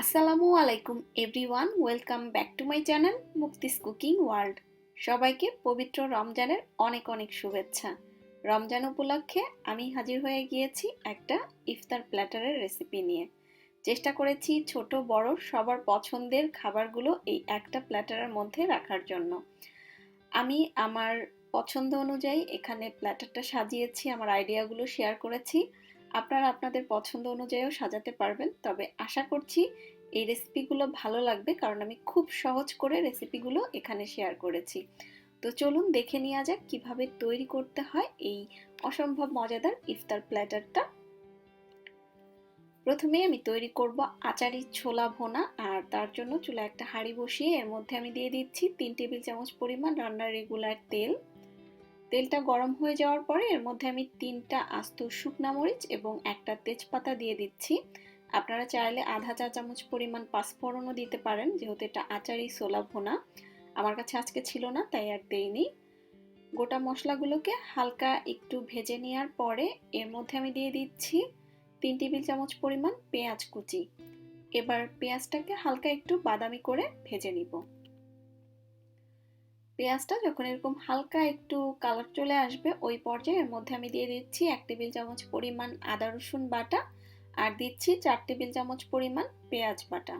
আসসালামু আলাইকুম everyone, welcome back to my channel Mukti's cooking world. সবাইকে পবিত্র রমজানের অনেক অনেক শুভেচ্ছা। রমজান উপলক্ষে আমি হাজির হয়ে গিয়েছি একটা ইফতার প্ল্যাটারের রেসিপি নিয়ে। চেষ্টা করেছি ছোট, বড়, সবার পছন্দের খাবারগুলো এই একটা প্ল্যাটারের মধ্যে রাখার জন্য। আমি আমার পছন্দ অনুযায়ী এখানে প্ল্যাটারটা সাজিয়েছি, আমার আইডিয়াগুলো শেয়ার করেছি। আপনারা আপনাদের পছন্দ অনুযায়ীও সাজাতে পারবেন, তবে আশা করছি এই রেসিপিগুলো ভালো লাগবে, কারণ আমি খুব সহজ করে রেসিপিগুলো এখানে শেয়ার করেছি। তো চলুন দেখে নেওয়া যাক কীভাবে তৈরি করতে হয় এই অসম্ভব মজাদার ইফতার প্ল্যাটারটা প্রথমে আমি তৈরি করব আচারি ছোলা ভোনা, আর তার জন্য চুলা একটা হাঁড়ি বসিয়ে এর মধ্যে আমি দিয়ে দিচ্ছি তিন টেবিল চামচ পরিমাণ রান্নার রেগুলার তেল। তেলটা গরম হয়ে যাওয়ার পরে এর মধ্যে আমি তিনটা আস্ত শুকনা মরিচ এবং একটা তেজপাতা দিয়ে দিচ্ছি। আপনারা চাইলে আধা চা চামচ পরিমাণ পাঁচফোড়নও দিতে পারেন, যেহেতু এটা আচারি সোলা ভোনা। আমার কাছে আজকে ছিল না, তাই আর দেইনি। গোটা মশলাগুলোকে হালকা একটু ভেজে নেওয়ার পরে এর মধ্যে আমি দিয়ে দিচ্ছি তিন টেবিল চামচ পরিমাণ পেঁয়াজ কুচি। এবার পেঁয়াজটাকে হালকা একটু বাদামি করে ভেজে নিব। পেঁয়াজটা যখন এরকম হালকা একটু কালার চলে আসবে, ওই পর্যায়ে এর মধ্যে আমি দিয়ে দিচ্ছি এক টেবিল চামচ পরিমাণ আদা, রসুন বাটা আর দিচ্ছি চার টেবিল চামচ পরিমাণ পেঁয়াজ বাটা।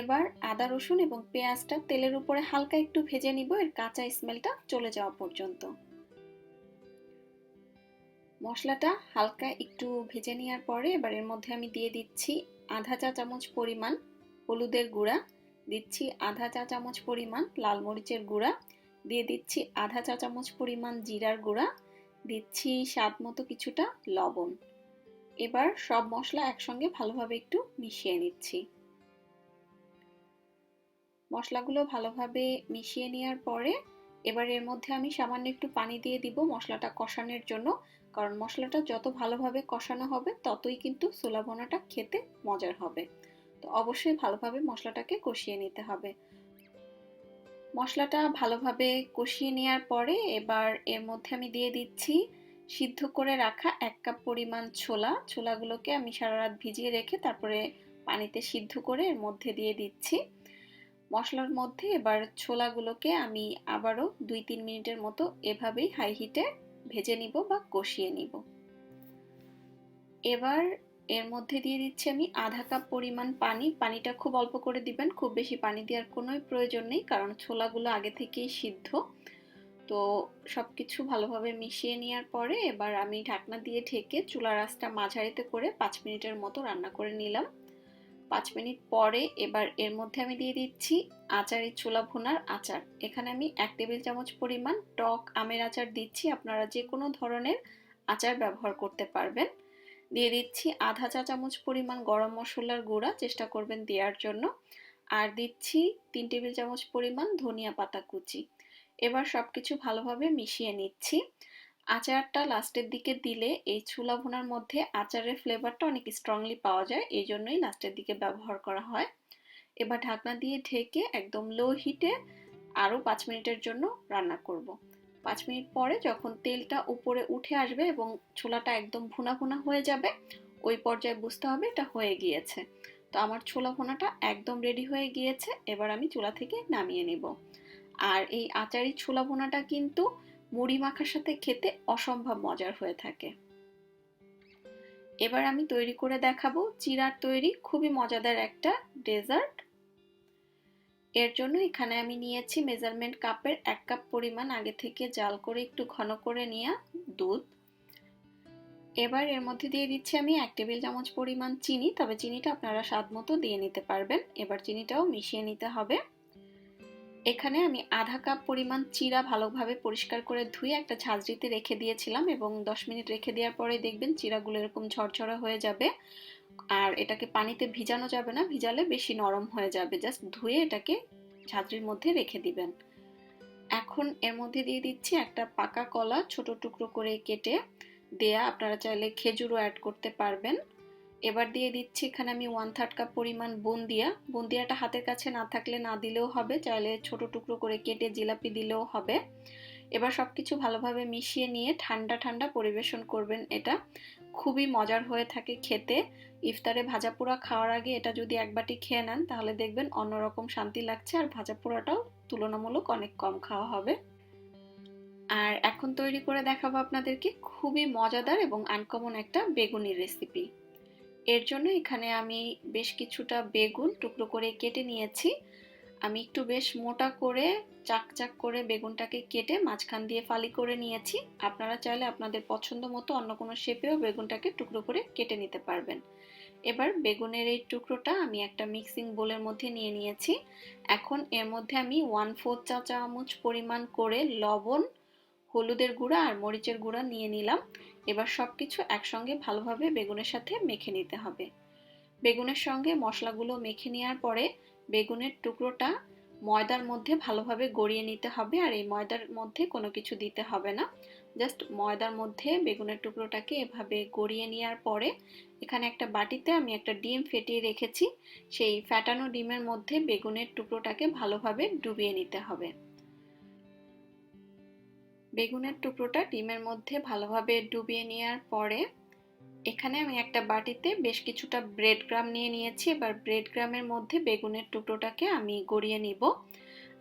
এবার আদা, রসুন এবং পেঁয়াজটা তেলের উপরে হালকা একটু ভেজে নিব, এর কাঁচা স্মেলটা চলে যাওয়া পর্যন্ত। মশলাটা হালকা একটু ভেজে নেওয়ার পরে এবার এর মধ্যে আমি দিয়ে দিচ্ছি আধা চা চামচ পরিমাণ হলুদের গুঁড়া দিচ্ছি আধা চা চামচ পরিমাণ লাল মরিচের গুঁড়া, দিয়ে দিচ্ছি আধা চা চামচ পরিমাণ জিরার গুঁড়া, দিচ্ছি স্বাদ মতো কিছুটা লবণ। এবার সব মশলা একসঙ্গে ভালোভাবে একটু মিশিয়ে নিচ্ছি। মশলাগুলো ভালোভাবে মিশিয়ে নেওয়ার পরে এবার এর মধ্যে আমি সামান্য একটু পানি দিয়ে দিব মশলাটা কষানোর জন্য, কারণ মশলাটা যত ভালোভাবে কষানো হবে ততই কিন্তু সোলাভোনাটা খেতে মজার হবে। তো অবশ্যই ভালোভাবে মশলাটাকে কষিয়ে নিতে হবে। মশলাটা ভালোভাবে কষিয়ে নেওয়ার পরে এবার এর মধ্যে আমি দিয়ে দিচ্ছি সিদ্ধ করে রাখা এক কাপ পরিমাণ ছোলা। ছোলাগুলোকে আমি সারা রাত ভিজিয়ে রেখে তারপরে পানিতে সিদ্ধ করে এর মধ্যে দিয়ে দিচ্ছি। মশলার মধ্যে এবার ছোলাগুলোকে আমি আবারও দুই তিন মিনিটের মতো এভাবেই হাই হিটে ভেজে নিব বা কষিয়ে নিব। এবার এর মধ্যে দিয়ে দিচ্ছি আমি আধা কাপ পরিমাণ পানি। পানিটা খুব অল্প করে দিবেন, খুব বেশি পানি দেওয়ার কোনো প্রয়োজন নেই, কারণ ছোলাগুলো আগে থেকেই সিদ্ধ। তো সব কিছু ভালোভাবে মিশিয়ে নেওয়ার পরে এবার আমি ঢাকনা দিয়ে ঢেকে চুলার আঁচটা মাঝারিতে করে পাঁচ মিনিটের মতো রান্না করে নিলাম। পাঁচ মিনিট পরে এবার এর মধ্যে আমি দিয়ে দিচ্ছি আচারের ছোলা ভুনার আচার। এখানে আমি এক টেবিল চামচ পরিমাণ টক আমের আচার দিচ্ছি। আপনারা যে কোনো ধরনের আচার ব্যবহার করতে পারবেন। দিয়ে দিচ্ছি আধা চা চামচ পরিমাণ গরম মশলার গুঁড়া, চেষ্টা করবেন দেওয়ার জন্য। আর দিচ্ছি তিন টেবিল চামচ পরিমাণ ধনিয়া পাতা কুচি। এবার সব কিছু ভালোভাবে মিশিয়ে নিচ্ছি। আচারটা লাস্টের দিকে দিলে এই ছোলা ভুনার মধ্যে আচারের ফ্লেভারটা অনেক স্ট্রংলি পাওয়া যায়, এই জন্যই লাস্টের দিকে ব্যবহার করা হয়। এবার ঢাকনা দিয়ে ঢেকে একদম লো হিটে আরও পাঁচ মিনিটের জন্য রান্না করব। পাঁচ মিনিট পরে যখন তেলটা উপরে উঠে আসবে এবং ছোলাটা একদম ভুনা ভুনা হয়ে যাবে, ওই পর্যায়ে বুঝতে হবে এটা হয়ে গিয়েছে। তো আমার ছোলা ভুনাটা একদম রেডি হয়ে গিয়েছে, এবার আমি চুলা থেকে নামিয়ে নেব। আর এই আচারি ছোলা ভুনাটা কিন্তু মুড়ি মাখার সাথে খেতে অসম্ভব মজার হয়ে থাকে। এবার আমি তৈরি করে দেখাবো, চিরার তৈরি খুবই মজাদার একটা ডেজার্ট। এর জন্য এখানে আমি নিয়েছি মেজারমেন্ট কাপের এক কাপ পরিমাণ, আগে থেকে জাল করে একটু ঘন করে নেওয়া দুধ। এবার এর মধ্যে দিয়ে দিচ্ছি আমি এক টেবিল চামচ পরিমাণ চিনি, তবে চিনিটা আপনারা স্বাদ মতো দিয়ে নিতে পারবেন। এবার চিনিটাও মিশিয়ে নিতে হবে। এখানে আমি আধা কাপ পরিমাণ চিরা ভালোভাবে পরিষ্কার করে ধুয়ে একটা ঝাঁঝরিতে রেখে দিয়েছিলাম এবং দশ মিনিট রেখে দেওয়ার পরে দেখবেন চিরাগুলো এরকম ঝরঝরা হয়ে যাবে। আর এটাকে পানিতে ভিজানো যাবে না, ভিজালে বেশি নরম হয়ে যাবে। জাস্ট ধুয়ে এটাকে ঝাঁঝরির মধ্যে রেখে দিবেন। এখন এর মধ্যে দিয়ে দিচ্ছি একটা পাকা কলা, ছোট টুকরো করে কেটে দেয়া। আপনারা চাইলে খেজুরও অ্যাড করতে পারবেন। এবার দিয়ে দিচ্ছি এখানে আমি ওয়ান থার্ড কাপ পরিমাণ বুন্দিয়া। বুন্দিয়াটা হাতের কাছে না থাকলে না দিলেও হবে, চাইলে ছোট টুকরো করে কেটে জিলাপি দিলেও হবে। এবার সব কিছু ভালোভাবে মিশিয়ে নিয়ে ঠান্ডা ঠান্ডা পরিবেশন করবেন এটা। খুবই মজার হয়ে থাকে খেতে। ইফতারে ভাজা পোড়া খাওয়ার আগে এটা যদি এক বাটি খেয়ে নেন, তাহলে দেখবেন অন্যরকম শান্তি লাগছে আর ভাজা পোড়াটাও তুলনামূলক অনেক কম খাওয়া হবে। আর এখন তৈরি করে দেখাবো আপনাদেরকে খুবই মজাদার এবং আনকমন একটা বেগুনির রেসিপি এর জন্য এখানে আমি বেশ কিছুটা বেগুন টুকরো করে কেটে নিয়েছি। আমি একটু বেশ মোটা করে চাক চাক করে বেগুনটাকে কেটে মাঝখান দিয়ে ফালি করে নিয়েছি। আপনারা চাইলে আপনাদের পছন্দ মতো অন্য কোনো শেপেও বেগুনটাকে টুকরো করে কেটে নিতে পারবেন। এবার বেগুনের এই টুকরোটা আমি একটা মিক্সিং বোলের মধ্যে নিয়ে নিয়েছি। এখন এর মধ্যে আমি ওয়ান ফোর চা চামচ পরিমাণ করে লবণ, হলুদের গুঁড়া আর মরিচের গুঁড়া নিয়ে নিলাম। এবার সব কিছু একসঙ্গে ভালোভাবে বেগুনের সাথে মেখে নিতে হবে। বেগুনের সঙ্গে মশলাগুলো মেখে নেওয়ার পরে বেগুনের টুকরোটা ময়দার মধ্যে ভালোভাবে গড়িয়ে নিতে হবে আর এই ময়দার মধ্যে কোনো কিছু দিতে হবে না। জাস্ট ময়দার মধ্যে বেগুনের টুকরোটাকে এভাবে গড়িয়ে নেওয়ার পরে এখানে একটা বাটিতে আমি একটা ডিম ফেটিয়ে রেখেছি। সেই ফ্যাটানো ডিমের মধ্যে বেগুনের টুকরোটাকে ভালোভাবে ডুবিয়ে নিতে হবে। বেগুনের টুকরোটা ডিমের মধ্যে ভালোভাবে ডুবিয়ে নেওয়ার পরে এখানে আমি একটা বাটিতে বেশ কিছুটা ব্রেড গ্রাম নিয়ে নিয়েছি। এবার ব্রেড গ্রামের মধ্যে বেগুনের টুকরোটাকে আমি গড়িয়ে নিব।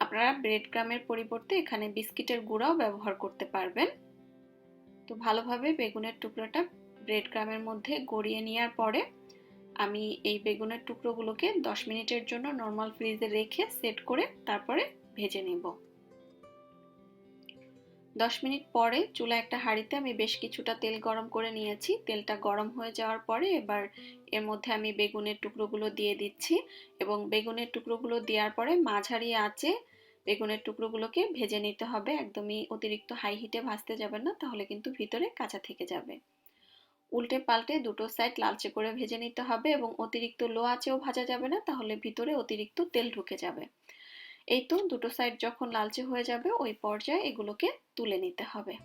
আপনারা ব্রেড গ্রামের পরিবর্তে এখানে বিস্কিটের গুঁড়াও ব্যবহার করতে পারবেন। তো ভালোভাবে বেগুনের টুকরোটা ব্রেড গ্রামের মধ্যে গড়িয়ে নেওয়ার পরে আমি এই বেগুনের টুকরোগুলোকে দশ মিনিটের জন্য নর্মাল ফ্রিজে রেখে সেট করে তারপরে ভেজে নেব। দশ মিনিট পরে চুলা একটা হাঁড়িতে আমি বেশ কিছুটা তেল গরম করে নিয়েছি। তেলটা গরম হয়ে যাওয়ার পরে এবার এর মধ্যে আমি বেগুনের টুকরোগুলো দিয়ে দিচ্ছি এবং বেগুনের টুকরোগুলো দেওয়ার পরে মাঝারি আঁচে বেগুনের টুকরোগুলোকে ভেজে নিতে হবে। একদমই অতিরিক্ত হাই হিটে ভাজতে যাবেন না, তাহলে কিন্তু ভিতরে কাঁচা থেকে যাবে। উল্টে পাল্টে দুটো সাইড লালচে করে ভেজে নিতে হবে এবং অতিরিক্ত লো আঁচেও ভাজা যাবে না, তাহলে ভিতরে অতিরিক্ত তেল ঢুকে যাবে। এই তো দুটো সাইড যখন লালচে হয়ে যাবে, ওই পর্যায়ে এগুলোকে তুলে নিতে হবে।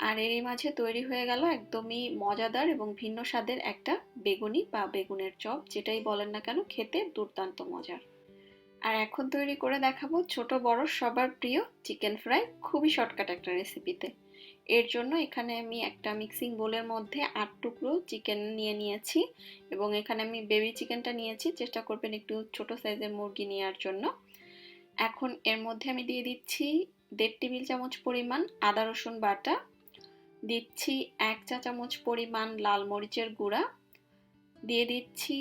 আর এরই মাঝে তৈরি হয়ে গেল একদমই মজাদার এবং ভিন্ন স্বাদের একটা বেগুনি বা বেগুনের চপ, যেটাই বলেন না কেন, খেতে দুর্দান্ত মজার। আর এখন তৈরি করে দেখাবো ছোট বড় সবার প্রিয় চিকেন ফ্রাই খুবই শর্টকাট একটা রেসিপিতে এর জন্য এখানে আমি একটা মিক্সিং বোলের মধ্যে আট টুকরো চিকেন নিয়ে নিয়েছি এবং এখানে আমি বেবি চিকেনটা নিয়েছি। চেষ্টা করবেন একটু ছোট সাইজের মুরগি নেওয়ার জন্য। এখন এর মধ্যে আমি দিয়ে দিচ্ছি দেড় টেবিল চামচ পরিমাণ আদা, রসুন বাটা। দিচ্ছি এক চা চামচ পরিমাণ লাল মরিচের গুঁড়া। দিয়ে দিচ্ছি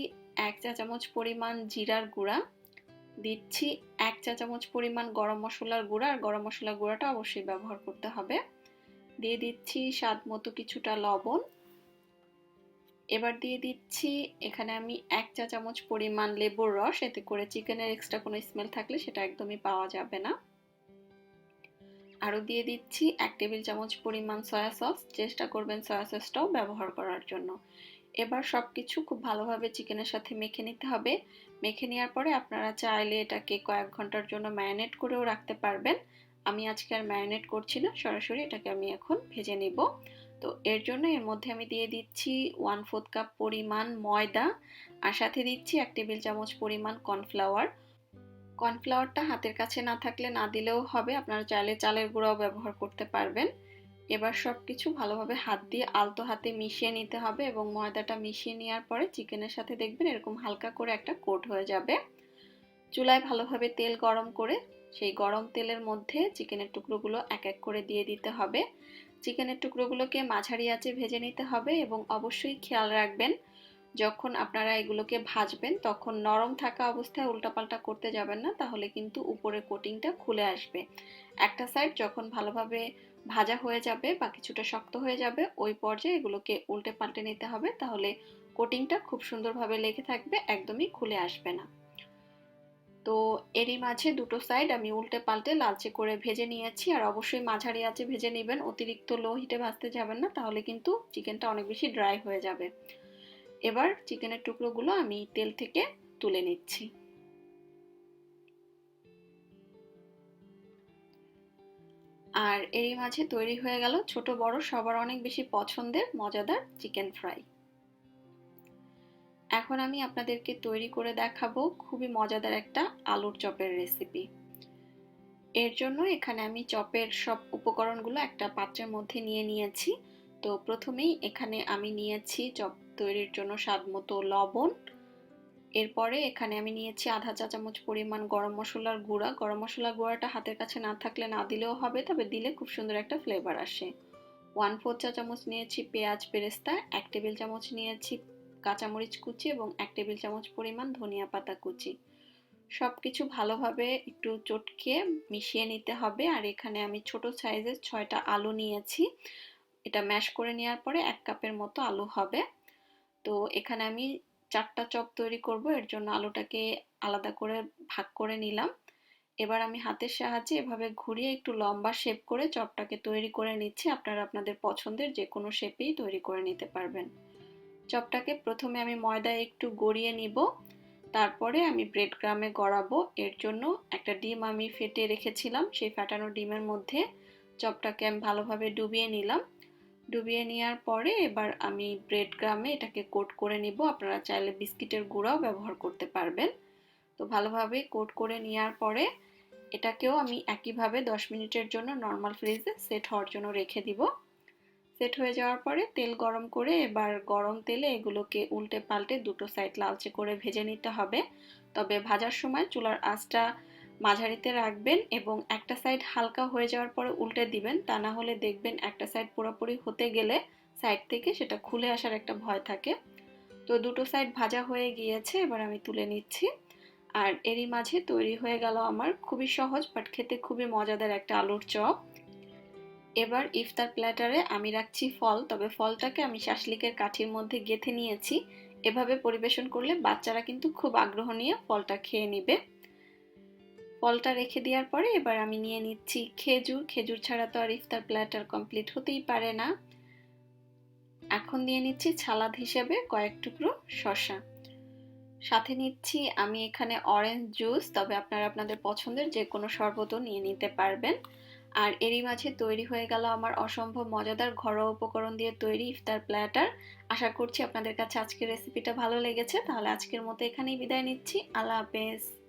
এক চা চামচ পরিমাণ জিরার গুঁড়া। দিচ্ছি এক চা চামচ পরিমাণ গরম মশলার গুঁড়া। আর গরম মশলার গুঁড়াটা অবশ্যই ব্যবহার করতে হবে। দিয়ে দিচ্ছি স্বাদ মতো কিছুটা লবণ। এবার দিয়ে দিচ্ছি এখানে আমি এক চা চামচ পরিমাণ লেবুর রস, এতে করে চিকেনের এক্সট্রা কোনো স্মেল থাকলে সেটা একদমই পাওয়া যাবে না। আরও দিয়ে দিচ্ছি এক টেবিল চামচ পরিমাণ সয়া সস, চেষ্টা করবেন সয়া সসটাও ব্যবহার করার জন্য। এবার সব কিছু খুব ভালোভাবে চিকেনের সাথে মেখে নিতে হবে। মেখে নেওয়ার পরে আপনারা চাইলে এটাকে কয়েক ঘণ্টার জন্য ম্যারিনেট করেও রাখতে পারবেন। আমি আজকে আর ম্যারিনেট করছি না, সরাসরি এটাকে আমি এখন ভেজে নিব। তো এর জন্য এর মধ্যে আমি দিয়ে দিচ্ছি ওয়ান ফোর্থ কাপ পরিমাণ ময়দা আর সাথে দিচ্ছি এক টেবিল চামচ পরিমাণ কর্নফ্লাওয়ার কর্নফ্লাওয়ারটা হাতের কাছে না থাকলে না দিলেও হবে, আপনারা চাইলে চালের গুঁড়াও ব্যবহার করতে পারবেন। এবার সব কিছু ভালোভাবে হাত দিয়ে আলতো হাতে মিশিয়ে নিতে হবে এবং ময়দাটা মিশিয়ে নেওয়ার পরে চিকেনের সাথে দেখবেন এরকম হালকা করে একটা কোট হয়ে যাবে। চুলায় ভালোভাবে তেল গরম করে সেই গরম তেলের মধ্যে চিকেনের টুকরোগুলো এক এক করে দিয়ে দিতে হবে। চিকেনের টুকরোগুলোকে মাঝারি আঁচে ভেজে নিতে হবে এবং অবশ্যই খেয়াল রাখবেন, যখন আপনারা এগুলোকে ভাজবেন তখন নরম থাকা অবস্থায় উল্টাপাল্টা করতে যাবেন না, তাহলে কিন্তু উপরে কোটিংটা খুলে আসবে। একটা সাইড যখন ভালোভাবে ভাজা হয়ে যাবে বা কিছুটা শক্ত হয়ে যাবে, ওই পর্যায়ে এগুলোকে উল্টে পাল্টে নিতে হবে, তাহলে কোটিংটা খুব সুন্দরভাবে লেগে থাকবে, একদমই খুলে আসবে না। তো এরই মাঝে দুটো সাইড আমি উল্টে পাল্টে লালচে করে ভেজে নিয়েছি। আর অবশ্যই মাঝারি আছে ভেজে নেবেন, অতিরিক্ত লো হিটে ভাজতে যাবেন না, তাহলে কিন্তু চিকেনটা অনেক বেশি ড্রাই হয়ে যাবে। এবার চিকেনের টুকরোগুলো আমি তেল থেকে তুলে নিচ্ছি। আর এরই মাঝে তৈরি হয়ে গেল ছোট বড় সবার অনেক বেশি পছন্দের মজাদার চিকেন ফ্রাই এখন আমি আপনাদেরকে তৈরি করে দেখাবো খুবই মজাদার একটা আলুর চপের রেসিপি এর জন্য এখানে আমি চপের সব উপকরণগুলো একটা পাত্রের মধ্যে নিয়ে নিয়েছি। তো প্রথমেই এখানে আমি নিয়েছি চপ তৈরির জন্য স্বাদ মতো লবণ। এরপরে এখানে আমি নিয়েছি আধা চা চামচ পরিমাণ গরম মশলার গুঁড়া। গরম মশলার গুঁড়াটা হাতের কাছে না থাকলে না দিলেও হবে, তবে দিলে খুব সুন্দর একটা ফ্লেভার আসে। ওয়ান ফোর চা চামচ নিয়েছি পেঁয়াজ বেরেস্তা এক টেবিল চামচ নিয়েছি কাঁচামরিচ কুচি এবং এক টেবিল চামচ পরিমাণ ধনিয়া পাতা কুচি। সব কিছু ভালোভাবে একটু চটকে মিশিয়ে নিতে হবে। আর এখানে আমি ছোট সাইজের ছয়টা আলু নিয়েছি। এটা ম্যাশ করে নেওয়ার পরে এক কাপের মতো আলু হবে। তো এখানে আমি চারটা চপ তৈরি করব। এর জন্য আলুটাকে আলাদা করে ভাগ করে নিলাম। এবার আমি হাতের সাহায্যে এভাবে ঘুরিয়ে একটু লম্বা শেপ করে চপটাকে তৈরি করে নিচ্ছি। আপনারা আপনাদের পছন্দের যে কোনো শেপেই তৈরি করে নিতে পারবেন। চপটাকে প্রথমে আমি ময়দায় একটু গড়িয়ে নিব। তারপরে আমি ব্রেড গ্রামে গড়াবো। এর জন্য একটা ডিম আমি ফেটে রেখেছিলাম। সেই ফাটানো ডিমের মধ্যে চপটাকে আমি ভালোভাবে ডুবিয়ে নিলাম। ডুবিয়ে নেওয়ার পরে এবার আমি ব্রেড গ্রামে এটাকে কোট করে নিব। আপনারা চাইলে বিস্কিটের গুঁড়াও ব্যবহার করতে পারবেন। তো ভালোভাবে কোট করে নেওয়ার পরে এটাকেও আমি একইভাবে দশ মিনিটের জন্য নর্মাল ফ্রিজে সেট হওয়ার জন্য রেখে দিব। সেট হয়ে যাওয়ার পরে তেল গরম করে এবার গরম তেলে এগুলোকে উল্টে পাল্টে দুটো সাইড লালচে করে ভেজে নিতে হবে। তবে ভাজার সময় চুলার আঁচটা মাঝারিতে রাখবেন এবং একটা সাইড হালকা হয়ে যাওয়ার পরে উল্টে দিবেন। তা না হলে দেখবেন একটা সাইড পুরোপুরি হতে গেলে সাইড থেকে সেটা খুলে আসার একটা ভয় থাকে। তো দুটো সাইড ভাজা হয়ে গিয়েছে, এবার আমি তুলে নিচ্ছি। আর এরই মাঝে তৈরি হয়ে গেল আমার খুবই সহজ বাট খেতে খুবই মজাদার একটা আলুর চপ। এবার ইফতার প্ল্যাটারে আমি রাখছি ফল, তবে ফলটাকে আমি শাসলিকের কাঠির মধ্যে গেথে নিয়েছি। এভাবে পরিবেশন করলে বাচ্চারা কিন্তু খুব আগ্রহ নিয়ে ফলটা খেয়ে নিবে। ফলটা রেখে দেওয়ার পরে এবার আমি নিয়ে নিচ্ছি খেজুর। খেজুর ছাড়া তো আর ইফতার প্ল্যাটার কমপ্লিট হতেই পারে না। এখন দিয়ে নিচ্ছি ছালাদ হিসেবে কয়েক টুকরো শসা। সাথে নিচ্ছি আমি এখানে অরেঞ্জ জুস তবে আপনারা আপনাদের পছন্দের যে কোনো শরবতও নিয়ে নিতে পারবেন। আর এরই মাঝে তৈরি হয়ে গেল আমার অসম্ভব মজাদার ঘরোয়া উপকরণ দিয়ে তৈরি ইফতার প্ল্যাটার। আশা করছি আপনাদের কাছে আজকের রেসিপিটা ভালো লেগেছে। তাহলে আজকের মতো এখানেই বিদায় নিচ্ছি। আল্লাহ হাফেজ।